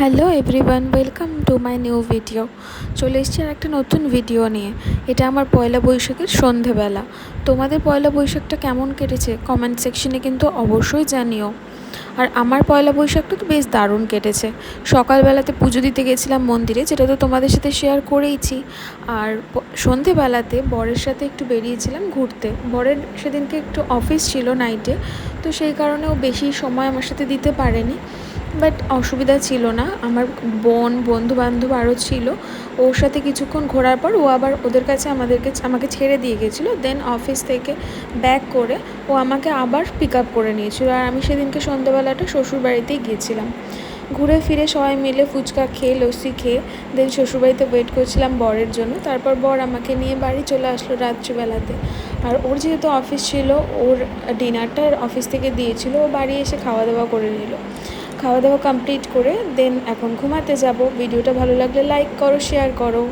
Hello everyone welcome to my new video চলে এসেছি আর একটা নতুন ভিডিও নিয়ে। এটা আমার পয়লা বৈশাখের সন্ধেবেলা। তোমাদের পয়লা বৈশাখটা কেমন কেটেছে? কমেন্ট সেকশনে কিন্তু অবশ্যই জানিও। আর আমার পয়লা বৈশাখটা তো বেশ দারুণ কেটেছে। সকালবেলাতে পুজো দিতে গেছিলাম মন্দিরে, যেটা তো তোমাদের সাথে শেয়ার করেইছি। আর সন্ধেবেলাতে বরের সাথে একটু বেরিয়েছিলাম ঘুরতে। বরের সেদিনকে একটু অফিস ছিল নাইটে তো সেই কারণে ও বেশি সময় আমার সাথে দিতে পারেনি। বাট অসুবিধা ছিল না। আমার বোন বন্ধু বান্ধব আরও ছিল। ওর সাথে কিছুক্ষণ ঘোরার পর ও আবার ওদের কাছে আমাদেরকে, আমাকে ছেড়ে দিয়ে গেছিল। দেন অফিস থেকে ব্যাক করে ও আমাকে আবার পিক আপ করে নিয়েছিল। আর আমি সেদিনকে সন্ধ্যেবেলাটা শ্বশুর বাড়িতেই গিয়েছিলাম। ঘুরে ফিরে সবাই মিলে ফুচকা খেয়ে, লস্যি খেয়ে দেন শ্বশুরবাড়িতে ওয়েট করছিলাম বরের জন্য। তারপর বর আমাকে নিয়ে বাড়ি চলে আসলো রাত্রিবেলাতে। আর ওর যেহেতু অফিস ছিল, ওর ডিনারটা অফিস থেকে দিয়েছিল, ও বাড়ি এসে খাওয়া দাওয়া করে নিল। খাওয়া দাওয়া কমপ্লিট করে দেন এখন ঘুমাতে যাব। ভিডিওটা ভালো লাগলে লাইক করো শেয়ার করো।